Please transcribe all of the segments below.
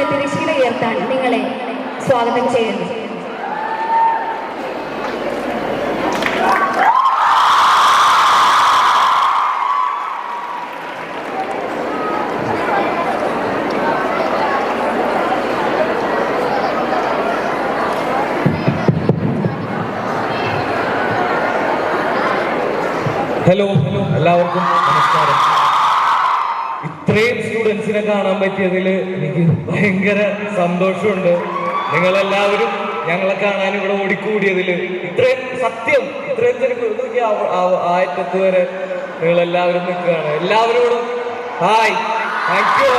സന്തോഷത്തിന് തിരശ്ശീല ഉയർത്താൻ നിങ്ങളെ സ്വാഗതം ചെയ്യുന്നു. ഹലോ എല്ലാവർക്കും നമസ്കാരം. ഇത്രയും സ്റ്റുഡൻസിനെ കാണാൻ പറ്റിയതിൽ എനിക്ക് ഭയങ്കര സന്തോഷമുണ്ട്. നിങ്ങളെല്ലാവരും ഞങ്ങളെ കാണാൻ ഇവിടെ ഓടിക്കൂടിയതിൽ ഇത്രയും സത്യം ഇത്രയും തിരക്ക് ആയറ്റത്ത് വരെ നിങ്ങളെല്ലാവരും നിൽക്കുകയാണ്. എല്ലാവരോടും ഹായ് താങ്ക് യു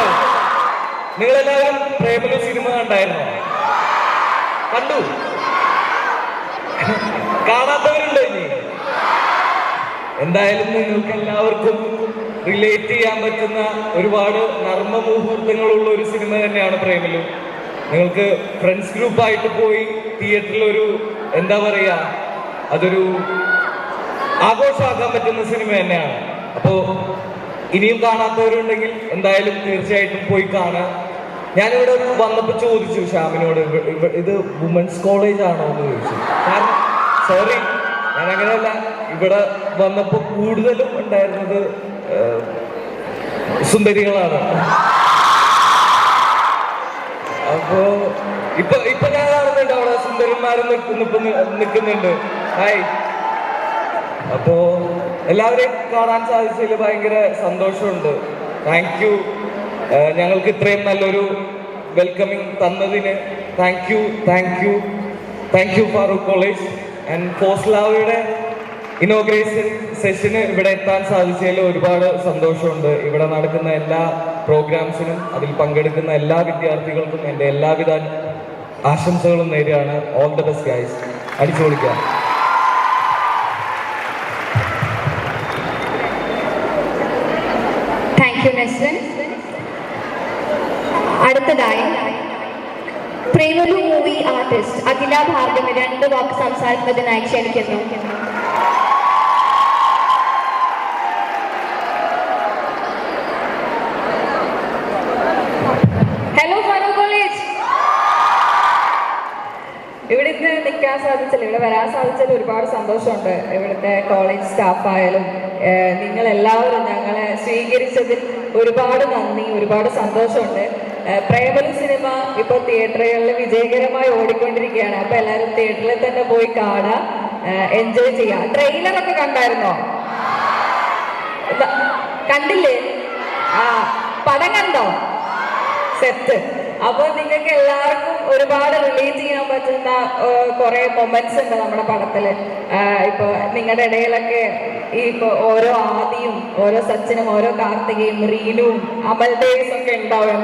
നിങ്ങളെല്ലാവരും പ്രേമലു സിനിമ കണ്ടായിരുന്നു? കണ്ടു? കാണാത്തവരുണ്ടോ ഇനി? എന്തായാലും നിങ്ങൾക്ക് എല്ലാവർക്കും റിലേറ്റ് ചെയ്യാൻ പറ്റുന്ന ഒരുപാട് നർമ്മ മുഹൂർത്തങ്ങളുള്ള ഒരു സിനിമ തന്നെയാണ് പ്രേമലു. നിങ്ങൾക്ക് ഫ്രണ്ട്സ് ഗ്രൂപ്പായിട്ട് പോയി തിയേറ്ററിൽ ഒരു എന്താ പറയുക അതൊരു ആഘോഷമാക്കാൻ പറ്റുന്ന സിനിമ തന്നെയാണ്. അപ്പോൾ ഇനിയും കാണാത്തവരുണ്ടെങ്കിൽ എന്തായാലും തീർച്ചയായിട്ടും പോയി കാണുക. ഞാനിവിടെ വന്നപ്പോൾ ചോദിച്ചു ശ്യാമിനോട് ഇത് വുമൻസ് കോളേജ് ആണോ എന്ന് ചോദിച്ചു. കാരണം സോറി ഞാൻ അങ്ങനെയല്ല ഇവിടെ വന്നപ്പോൾ കൂടുതലും ഉണ്ടായിരുന്നത് സുന്ദരികളാണ്. അപ്പോ ഇപ്പൊ ഇപ്പൊ ഞാൻ കാണുന്നുണ്ട് അവിടെ ഇപ്പൊ നിൽക്കുന്നുണ്ട്. ഹായ്. അപ്പോ എല്ലാവരെയും കാണാൻ സാധിച്ചതിൽ ഭയങ്കര സന്തോഷമുണ്ട്. താങ്ക് യു ഞങ്ങൾക്ക് ഇത്രയും നല്ലൊരു വെൽക്കമിങ് തന്നതിന് thank you thank you thank you Farook college and ഫോസ്ലാവയുടെ inauguration സെഷന് ഇവിടെ എത്താൻ സാധിച്ചതിൽ ഒരുപാട് സന്തോഷമുണ്ട്. ഇവിടെ നടക്കുന്ന എല്ലാ പ്രോഗ്രാംസിനും അതിൽ പങ്കെടുക്കുന്ന എല്ലാ വിദ്യാർത്ഥികൾക്കും എന്റെ എല്ലാവിധ ആശംസകളും നേരെയാണ് ഓൾ ദ ബെസ്റ്റ് ഗൈസ് അടിച്ചു പൊളിക്കാം. അടുത്തതായി പ്രേമലു മൂവി ആർട്ടിസ്റ്റ് അഖില ഭാർഗവി രണ്ട് വാക്ക് സംസാരിക്കുന്നതിനായി ക്ഷണിക്കുന്നു ഹലോ ഫാറൂഖ് കോളേജ് ഇവിടെ ഇന്ന് സാധിച്ചില്ല ഇവിടെ വരാൻ സാധിച്ചതിൽ ഒരുപാട് സന്തോഷമുണ്ട്. ഇവിടുത്തെ കോളേജ് സ്റ്റാഫായാലും നിങ്ങൾ എല്ലാവരും ഞങ്ങളെ സ്വീകരിച്ചതിൽ ഒരുപാട് നന്ദി ഒരുപാട് സന്തോഷമുണ്ട്. പ്രേമലി സിനിമ ഇപ്പോൾ തിയേറ്ററുകളിൽ വിജയകരമായി ഓടിക്കൊണ്ടിരിക്കുകയാണ്. അപ്പോൾ എല്ലാവരും തിയേറ്ററിൽ തന്നെ പോയി കാണാം എൻജോയ് ചെയ്യുക. ട്രെയിലറൊക്കെ കണ്ടായിരുന്നോ? കണ്ടില്ലേ? ആ പടം കണ്ടോ? സെറ്റ് അപ്പോൾ നിങ്ങൾക്ക് എല്ലാവർക്കും ഒരുപാട് റിലേറ്റ് ചെയ്യാൻ കുറേ മൊമെന്റ്സ് ഉണ്ട് നമ്മുടെ പടത്തിൽ. ഇപ്പൊ നിങ്ങളുടെ ഇടയിലൊക്കെ ഈ ഇപ്പൊ ഓരോ ആദിയും ഓരോ സച്ചിനും ഓരോ കാർത്തികയും റീലും അമൽ ഒക്കെ ഉണ്ടാവും.